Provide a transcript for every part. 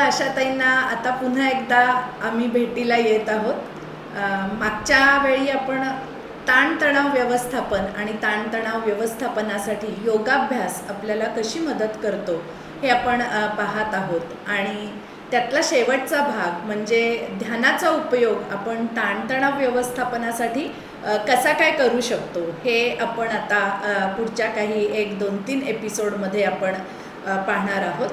आशाताईंना आता पुन्हा एकदा आम्ही भेटीला येत आहोत. मागच्या वेळी आपण ताणतणाव व्यवस्थापन आणि ताणतणाव व्यवस्थापनासाठी योगाभ्यास आपल्याला कशी मदत करतो हे आपण पाहत आहोत. आणि त्यातला शेवटचा भाग म्हणजे ध्यानाचा उपयोग आपण ताणतणाव व्यवस्थापनासाठी कसा काय करू शकतो हे आपण आता पुढच्या काही एक दोन तीन एपिसोडमध्ये आपण पाहणार आहोत.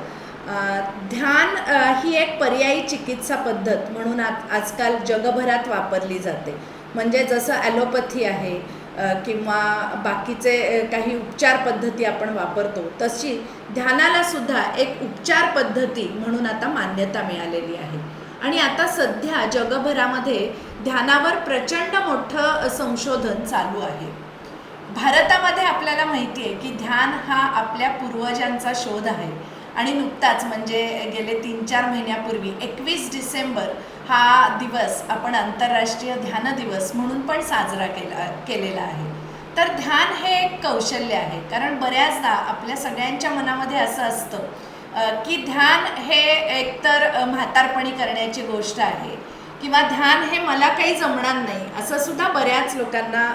ध्यान ही एक पर्यायी चिकित्सा पद्धत म्हणून आज आजकाल जगभरात वापरली जाते. म्हणजे जसं ॲलोपॅथी आहे किंवा बाकीचे काही उपचार पद्धती आपण वापरतो तशी ध्यानाला सुद्धा एक उपचार पद्धती म्हणून आता मान्यता मिळालेली आहे. आणि आता सध्या जगभरामध्ये ध्यानावर प्रचंड मोठं संशोधन चालू आहे. भारतामध्ये आपल्याला माहिती आहे की ध्यान हा आपल्या पूर्वजांचा शोध आहे. आणि नुकताच म्हणजे गेले तीन चार महिन्यापूर्वी एकवीस डिसेंबर हा दिवस आपण आंतरराष्ट्रीय ध्यान दिवस म्हणून पण साजरा केला केलेला आहे. तर ध्यान हे एक कौशल्य आहे. कारण बऱ्याचदा आपल्या सगळ्यांच्या मनामध्ये असं असतं की ध्यान हे एकतर म्हातारपणी करण्याची गोष्ट आहे किंवा ध्यान हे मला काही जमणार नाही असं सुद्धा बऱ्याच लोकांना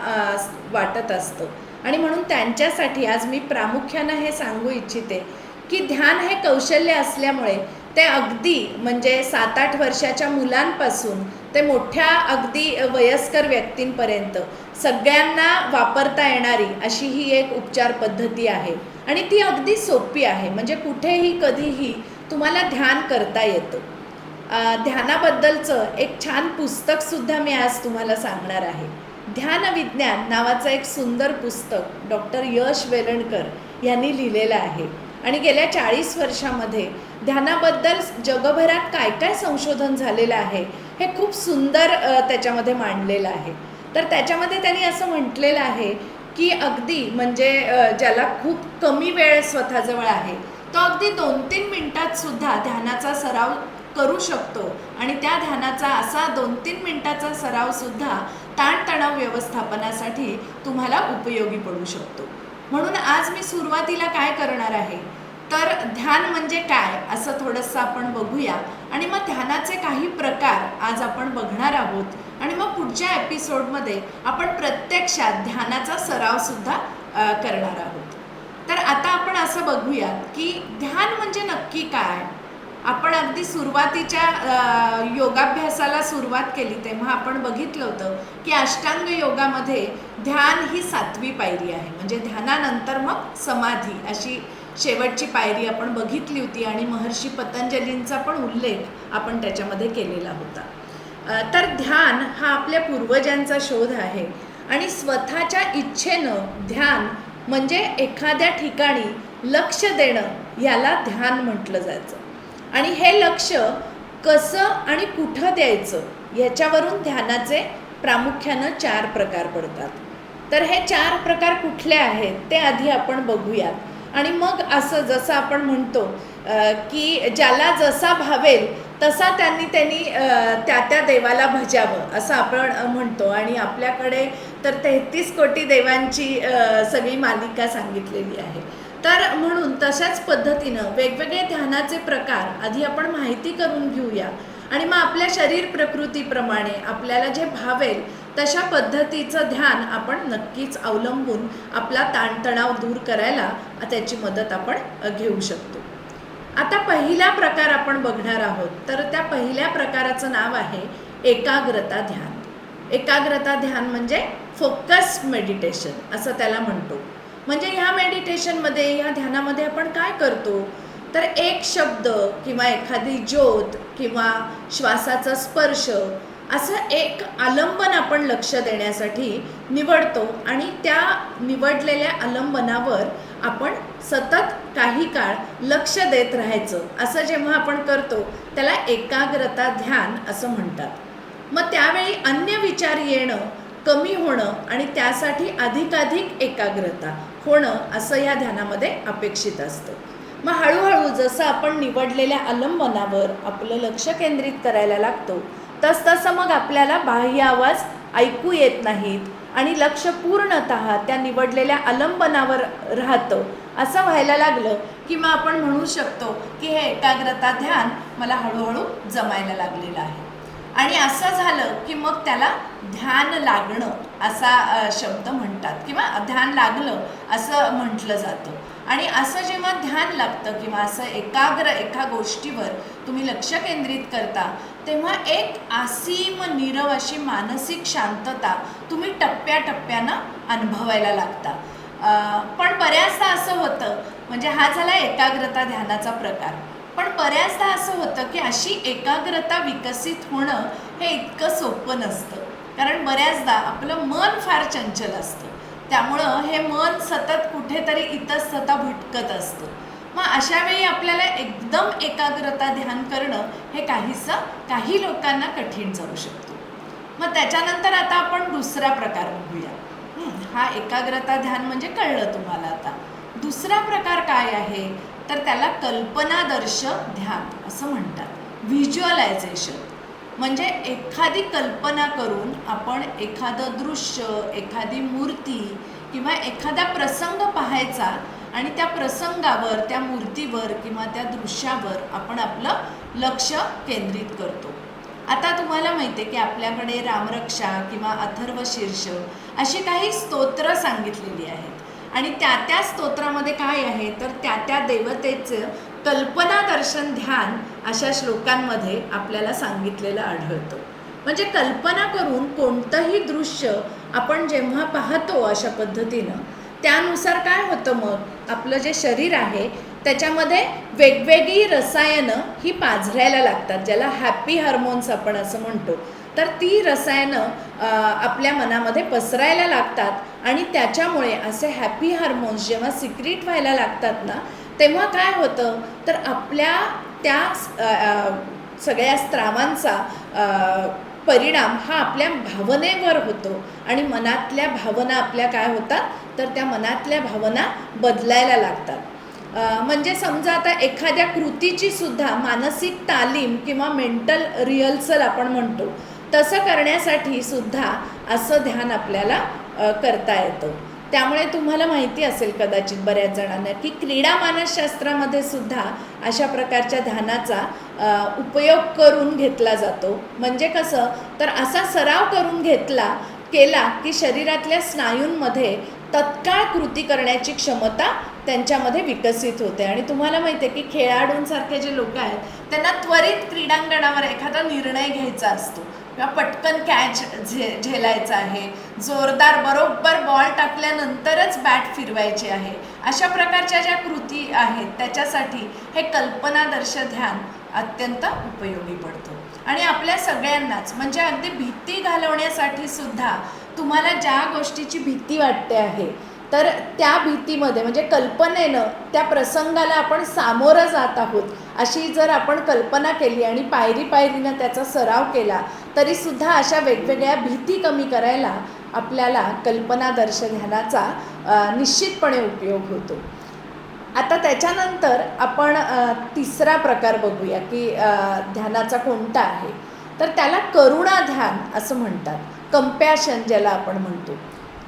वाटत असतं. आणि म्हणून त्यांच्यासाठी आज मी प्रामुख्यानं हे सांगू इच्छिते की ध्यान हे कौशल्य असल्यामुळे ते अगदी म्हणजे सात आठ वर्षाच्या मुलांपासून ते मोठ्या अगदी वयस्कर व्यक्तींपर्यंत सगळ्यांना वापरता येणारी अशी ही एक उपचार पद्धती आहे. आणि ती अगदी सोपी आहे. म्हणजे कुठेही कधीही तुम्हाला ध्यान करता येतं. ध्यानाबद्दलचं एक छान पुस्तकसुद्धा मी आज तुम्हाला सांगणार आहे. ध्यान विज्ञान नावाचं एक सुंदर पुस्तक डॉक्टर यश वेलणकर यांनी लिहिलेलं आहे. आणि गेल्या चाळीस वर्षामध्ये ध्यानाबद्दल जगभरात काय काय संशोधन झालेलं आहे हे खूप सुंदर त्याच्यामध्ये मांडलेलं आहे. तर त्याच्यामध्ये त्यांनी असं म्हटलेलं आहे की अगदी म्हणजे ज्याला खूप कमी वेळ स्वतःजवळ आहे तो अगदी दोन तीन मिनटात सुद्धा ध्यानाचा सराव करू शकतो आणि त्या ध्यानाचा असा दोन तीन मिनटाचा सराव सुद्धा ताणतणाव व्यवस्थापनासाठी तुम्हाला उपयोगी पडू शकतो. म्हणून आज मी सुरुवातीला काय करणार आहे? तर ध्यान म्हणजे काय? असं थोडंसं आपण बघूया. आणि मग ध्यानाचे काही प्रकार आज आपण बघणार आहोत. आणि मग पुढच्या एपिसोडमध्ये आपण प्रत्यक्षात ध्यानाचा सराव सुद्धा करणार आहोत. तर आता आपण असं बघूयात की ध्यान म्हणजे नक्की काय? आपण अगदी सुरुवातीच्या योगाभ्यासाला सुरुवात केली तेव्हा आपण बघितलं होतं की अष्टांग योगामध्ये ध्यान ही सातवी पायरी आहे. म्हणजे ध्यानानंतर मग समाधी अशी शेवटची पायरी आपण बघितली होती आणि महर्षी पतंजलींचा पण उल्लेख आपण त्याच्यामध्ये केलेला होता. तर ध्यान हा आपल्या पूर्वजांचा शोध आहे आणि स्वतःच्या इच्छेनं ध्यान म्हणजे एखाद्या ठिकाणी लक्ष देणं याला ध्यान म्हटलं जायचं. आणि हे लक्ष कसं आणि कुठं द्यायचं याच्यावरून ध्यानाचे प्रामुख्यानं चार प्रकार पडतात. तर हे चार प्रकार कुठले आहेत ते आधी आपण बघूयात. आणि मग असं जसं आपण म्हणतो की ज्याला जसा भावेल तसा त्यांनी त्यांनी त्या त्या देवाला भजावं असं आपण म्हणतो. आणि आपल्याकडे तर तेहतीस कोटी देवांची सगळी मालिका सांगितलेली आहे. तर म्हणून तशाच पद्धतीनं वेगवेगळे ध्यानाचे प्रकार आधी आपण माहिती करून घेऊया. आणि मग आपल्या शरीर प्रकृतीप्रमाणे आपल्याला जे भावेल तशा पद्धतीचं ध्यान आपण नक्कीच अवलंबून आपला ताणतणाव दूर करायला त्याची मदत आपण घेऊ शकतो. आता पहिला प्रकार आपण बघणार आहोत. तर त्या पहिल्या प्रकाराचं नाव आहे एकाग्रता ध्यान. एकाग्रता ध्यान म्हणजे फोकस मेडिटेशन असं त्याला म्हणतो. म्हणजे ह्या मेडिटेशनमध्ये ह्या ध्यानामध्ये आपण काय करतो? तर एक शब्द किंवा एखादी ज्योत किंवा श्वासाचा स्पर्श असं एक आलंबन आपण लक्ष देण्यासाठी निवडतो आणि त्या निवडलेल्या आलंबनावर आपण सतत काही काळ लक्ष देत राहायचं. असं जेव्हा आपण करतो त्याला एकाग्रता ध्यान असं म्हणतात. मग त्यावेळी अन्य विचार येणं कमी होणं आणि त्यासाठी अधिकाधिक एकाग्रता. होणं असं या ध्यानामध्ये अपेक्षित असतं. मग हळूहळू जसं आपण निवडलेल्या अवलंबनावर आपलं लक्ष केंद्रित करायला लागतो तसतसं मग आपल्याला बाह्य आवाज ऐकू येत नाहीत आणि लक्ष पूर्णत त्या निवडलेल्या अवलंबनावर राहतं. असं व्हायला लागलं की मग आपण म्हणू शकतो की हे एकाग्रता ध्यान मला हळूहळू जमायला लागलेलं आहे. आणि असं झालं की मग त्याला ध्यान लागणं असा शब्द म्हणतात किंवा ध्यान लागलं असं म्हटलं जातं. आणि असं जेव्हा ध्यान लागतं किंवा असं एकाग्र एका गोष्टीवर तुम्ही लक्ष केंद्रित करता तेव्हा एक आसीम नीरव अशी मानसिक शांतता तुम्ही टप्प्याटप्प्यानं अनुभवायला लागता. पण बऱ्याचदा असं होतं म्हणजे हा झाला एकाग्रता ध्यानाचा प्रकार. पण बऱ्याचदा असं होतं की अशी एकाग्रता विकसित होणं हे इतकं सोपं नसतं. कारण बऱ्याचदा आपलं मन फार चंचल असतं. त्यामुळं हे मन सतत कुठेतरी इतस्तता भटकत असतं. मग अशा वेळी आपल्याला एकदम एकाग्रता ध्यान करणं हे काहीसं काही लोकांना कठीण जाऊ शकतो. मग त्याच्यानंतर आता आपण दुसरा प्रकार बघूया. हा एकाग्रता ध्यान म्हणजे कळलं तुम्हाला आता. दुसरा प्रकार काय आहे? तर त्याला कल्पनादर्श ध्यान असं म्हणतात. व्हिज्युअलायझेशन म्हणजे एखादी कल्पना करून आपण एखादं दृश्य एखादी मूर्ती किंवा एखादा प्रसंग पाहायचा आणि त्या प्रसंगावर त्या मूर्तीवर किंवा त्या दृश्यावर आपण आपलं लक्ष केंद्रित करतो. आता तुम्हाला माहिती आहे की आपल्याकडे रामरक्षा किंवा अथर्व शीर्ष अशी काही स्तोत्र सांगितलेली आहेत. आणि त्या त्या स्तोत्रामध्ये काय आहे? तर त्या त्या देवतेचं कल्पना दर्शन ध्यान अशा श्लोकांमध्ये आपल्याला सांगितलेलं आढळतं. म्हणजे कल्पना करून कोणतंही दृश्य आपण जेव्हा पाहतो अशा पद्धतीनं त्यानुसार काय होतं मग? आपलं जे शरीर आहे त्याच्यामध्ये वेगवेगळी रसायनं ही पाझरायला लागतात ज्याला हॅपी हार्मोन्स आपण असं म्हणतो. तर ती रसायनं आपल्या मनामध्ये पसरायला लागतात आणि त्याच्यामुळे असे हॅपी हार्मोन्स जेव्हा सिक्रीट व्हायला लागतात ना तेव्हा काय होतं? तर आपल्या त्या सगळ्या स्त्रावांचा परिणाम हा आपल्या भावनेवर होतो आणि मनातल्या भावना आपल्या काय होतात? तर त्या मनातल्या भावना बदलायला लागतात. म्हणजे समजा आता एखाद्या कृतीची सुद्धा मानसिक तालीम किंवा मेंटल रिहर्सल आपण म्हणतो तसं करण्यासाठी सुद्धा असं ध्यान आपल्याला करता येतं. त्यामुळे तुम्हाला माहिती असेल कदाचित बऱ्याच जणांना की क्रीडा मानसशास्त्रामध्ये सुद्धा अशा प्रकारच्या ध्यानाचा उपयोग करून घेतला जातो. म्हणजे कसं? तर असा सराव करून घेतला केला की शरीरातल्या स्नायूंमध्ये तत्काळ कृती करण्याची क्षमता त्यांच्यामध्ये विकसित होते. आणि तुम्हाला माहिती आहे की खेळाडूंसारखे जे लोक आहेत त्यांना त्वरित क्रीडांगणावर एखादा निर्णय घ्यायचा असतो. किंवा पटकन कॅच झे झेलायचा आहे. जोरदार बरोबर बॉल टाकल्यानंतरच बॅट फिरवायची आहे. अशा प्रकारच्या ज्या कृती आहेत त्याच्यासाठी हे कल्पनादर्श ध्यान अत्यंत उपयोगी पडतं. आणि आपल्या सगळ्यांनाच म्हणजे अगदी भीती घालवण्यासाठी सुद्धा तुम्हाला ज्या गोष्टीची भीती वाटते आहे तर त्या भीतीमध्ये म्हणजे कल्पनेनं त्या प्रसंगाला आपण सामोरं जात आहोत अशी जर आपण कल्पना केली आणि पायरी पायरीनं त्याचा सराव केला तरीसुद्धा अशा वेगवेगळ्या भीती कमी करायला आपल्याला कल्पनादर्श ध्यानाचा निश्चितपणे उपयोग होतो. आता त्याच्यानंतर आपण तिसरा प्रकार बघूया की ध्यानाचा कोणता आहे. तर त्याला करुणा ध्यान असं म्हणतात. कम्पॅशन ज्याला आपण म्हणतो.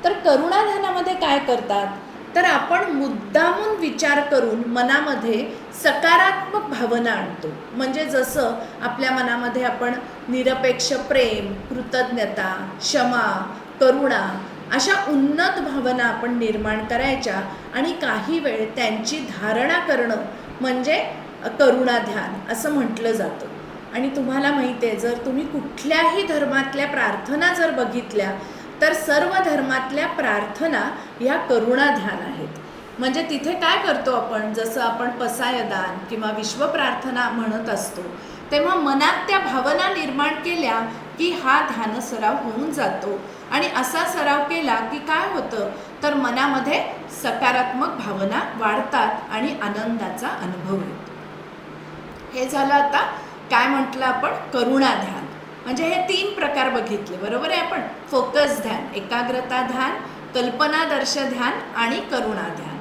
तर करुणा ध्यानामध्ये काय करतात? तर आपण मुद्दामून विचार करून मनामध्ये सकारात्मक भावना आणतो. म्हणजे जसं आपल्या मनामध्ये आपण निरपेक्ष प्रेम कृतज्ञता क्षमा करुणा अशा उन्नत भावना आपण निर्माण करायच्या आणि काही वेळ त्यांची धारणा करणं म्हणजे करुणा ध्यान असं म्हटलं जातं. आणि तुम्हाला माहिती आहे जर तुम्ही कुठल्याही धर्मातल्या प्रार्थना जर बघितल्या तर सर्व धर्मातल्या प्रार्थना ह्या करुणा ध्यान आहेत. म्हणजे तिथे काय करतो आपण? जसं आपण पसायदान किंवा विश्वप्रार्थना म्हणत असतो तेव्हा मनात त्या भावना निर्माण केल्या की हा ध्यान सराव होऊन जातो. आणि असा सराव केला की काय होतं? तर मनामध्ये सकारात्मक भावना वाढतात आणि आनंदाचा अनुभव येतो. हे झालं आता काय म्हटलं आपण? करुणा ध्यान म्हणजे हे तीन प्रकार बघितले बरोबर आहे आपण? फोकस ध्यान एकाग्रता ध्यान कल्पनादर्श ध्यान आणि करुणा ध्यान.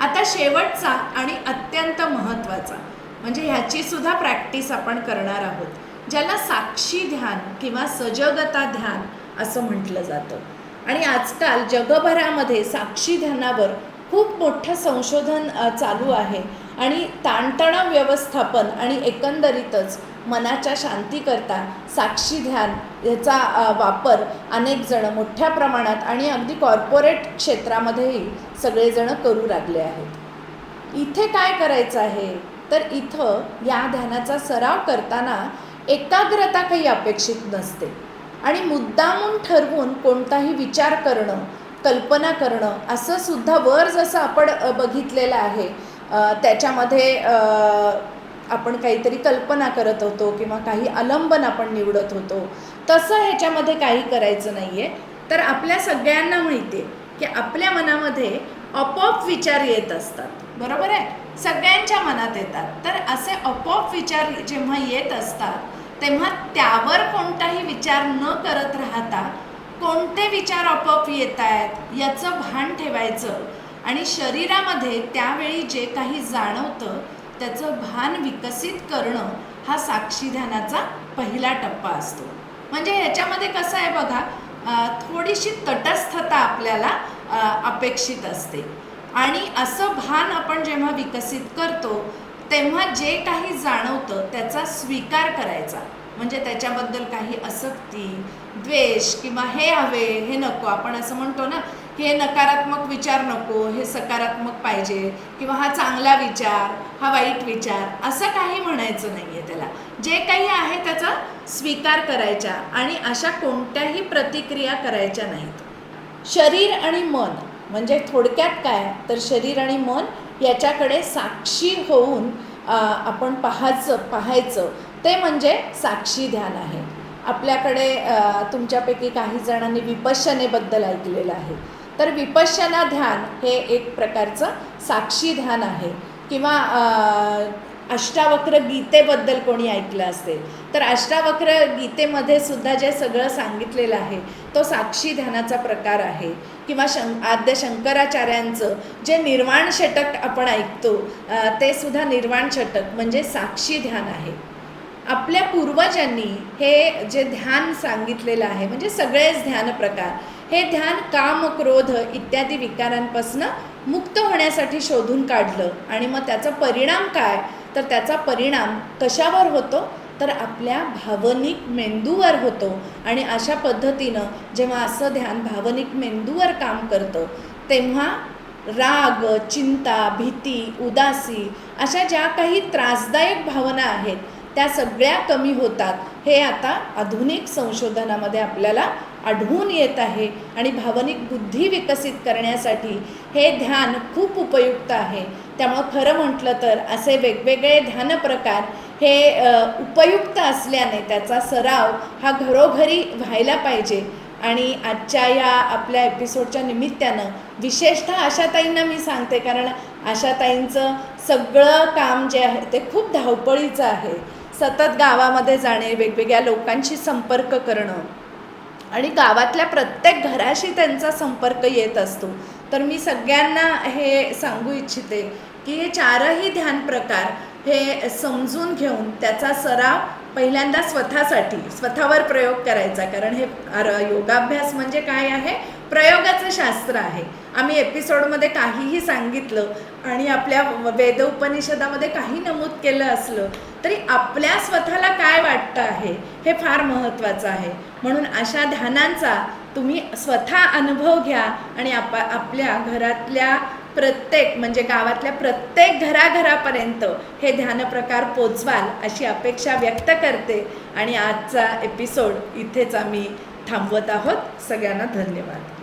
आता शेवटचा आणि अत्यंत महत्त्वाचा म्हणजे ह्याची सुद्धा प्रॅक्टिस आपण करणार आहोत ज्याला साक्षी ध्यान किंवा सजगता ध्यान असं म्हटलं जातं. आणि आजकाल जगभरामध्ये साक्षी ध्यानावर खूप मोठं संशोधन चालू आहे. आणि ताणतणाव व्यवस्थापन आणि एकंदरीतच मनाच्या शांतीकरता साक्षी ध्यान ह्याचा वापर अनेक जण मोठ्या प्रमाणात आणि अगदी कॉर्पोरेट क्षेत्रामध्येही सगळेजण करू लागले आहेत. इथे काय करायचं आहे? तर इथं या ध्यानाचा सराव करताना एकाग्रता काही अपेक्षित नसते. आणि मुद्दामून ठरवून कोणताही विचार करणं कल्पना करणं असं सुद्धा वर जसं आपण बघितलेलं आहे त्याच्यामध्ये आपण काहीतरी कल्पना करत होतो किंवा काही आलंबन आपण निवडत होतो. तसं ह्याच्यामध्ये काही करायचं नाही आहे तर आपल्या सगळ्यांना माहिती की आपल्या मनामध्ये आपोआप विचार येत असतात. बरोबर आहे? सगळ्यांच्या मनात येतात. तर असे आपोआप विचार जेव्हा येत असतात तेव्हा त्यावर कोणताही विचार न करत राहता कोणते विचार आपोआप येत आहेत याचं भान ठेवायचं आणि शरीरामध्ये त्यावेळी जे काही जाणवतं त्याचं भान विकसित करणं हा साक्षी ध्यानाचा पहिला टप्पा असतो. म्हणजे ह्याच्यामध्ये कसं आहे बघा थोडीशी तटस्थता आपल्याला अपेक्षित असते. आणि असं भान आपण जेव्हा विकसित करतो तेव्हा जे काही जाणवतं त्याचा स्वीकार करायचा. म्हणजे त्याच्याबद्दल काही आसक्ती द्वेष किंवा हे हवे हे नको आपण असं म्हणतो ना हे नकारात्मक विचार नको हे सकारात्मक पाहिजे किंवा हा चांगला विचार हा वाईट विचार असं काही म्हणायचं नाही आहे त्याला. जे काही आहे त्याचा स्वीकार करायचा आणि अशा कोणत्याही प्रतिक्रिया करायच्या नाहीत. शरीर आणि मन म्हणजे थोडक्यात काय? तर शरीर आणि मन याच्याकडे साक्षी होऊन आपण पाहायचं पाहायचं. ते म्हणजे साक्षी ध्यान आहे. आपल्याकडे तुमच्यापैकी काही जणांनी विपश्यनेबद्दल ऐकलेलं आहे. तर विपश्यना ध्यान हे एक प्रकारचं साक्षी ध्यान आहे. किंवा अष्टावक्र गीतेबद्दल कोणी ऐकलं असेल तर अष्टावक्र गीतेमध्ये सुद्धा जे सगळं सांगितलेलं आहे तो साक्षी ध्यानाचा प्रकार आहे. किंवा शं आद्य शंकराचार्यांचं जे निर्वाण षटक आपण ऐकतो ते सुद्धा निर्वाण षटक म्हणजे साक्षी ध्यान आहे. आपल्या पूर्वजांनी हे जे ध्यान सांगितलेलं आहे म्हणजे सगळेच ध्यान प्रकार हे ध्यान काम क्रोध इत्यादी विकारांपासून मुक्त होण्यासाठी शोधून काढलं. आणि मग त्याचा परिणाम काय? तर त्याचा परिणाम कशावर होतो? तर आपल्या भावनिक मेंदूवर होतो. आणि अशा पद्धतीनं जेव्हा असं ध्यान भावनिक मेंदूवर काम करतं तेव्हा राग चिंता भीती उदासी अशा ज्या काही त्रासदायक भावना आहेत त्या सगळ्या कमी होतात. हे आता आधुनिक संशोधनामध्ये आपल्याला आढळून येत आहे आणि भावनिक बुद्धी विकसित करण्यासाठी हे ध्यान खूप उपयुक्त आहे. त्यामुळं खरं म्हटलं तर असे वेगवेगळे ध्यान प्रकार हे उपयुक्त असल्याने त्याचा सराव हा घरोघरी व्हायला पाहिजे. आणि आजच्या या आपल्या एपिसोडच्या निमित्तानं विशेषतः आशाताईंना मी सांगते कारण आशाताईंचं सगळं काम जे आहे ते खूप धावपळीचं आहे. सतत गावामध्ये जाणे वेगवेगळ्या लोकांशी संपर्क करणं आणि गावातल्या प्रत्येक घराशी त्यांचा संपर्क येत असतो. तर मी सगळ्यांना हे सांगू इच्छिते की हे चारही ध्यान प्रकार हे समजून घेऊन त्याचा सराव पहिल्यांदा स्वतःसाठी स्वतःवर प्रयोग करायचा. कारण हे अर- योगाभ्यास म्हणजे काय आहे? प्रयोगाचं शास्त्र आहे. आम्ही एपिसोडमध्ये काहीही सांगितलं आणि आपल्या वेद उपनिषदामध्ये काही नमूद केलं असलं तरी आपल्या स्वतःला काय वाटतं आहे हे फार महत्त्वाचं आहे. म्हणून अशा ध्यानांचा तुम्ही स्वतः अनुभव घ्या आणि आप आपल्या घरातल्या प्रत्येक म्हणजे गावातल्या प्रत्येक घराघरापर्यंत हे ध्यान प्रकार पोचवाल अशी अपेक्षा व्यक्त करते. आणि आजचा एपिसोड इथेच आम्ही थांबवत आहोत. सगळ्यांना धन्यवाद.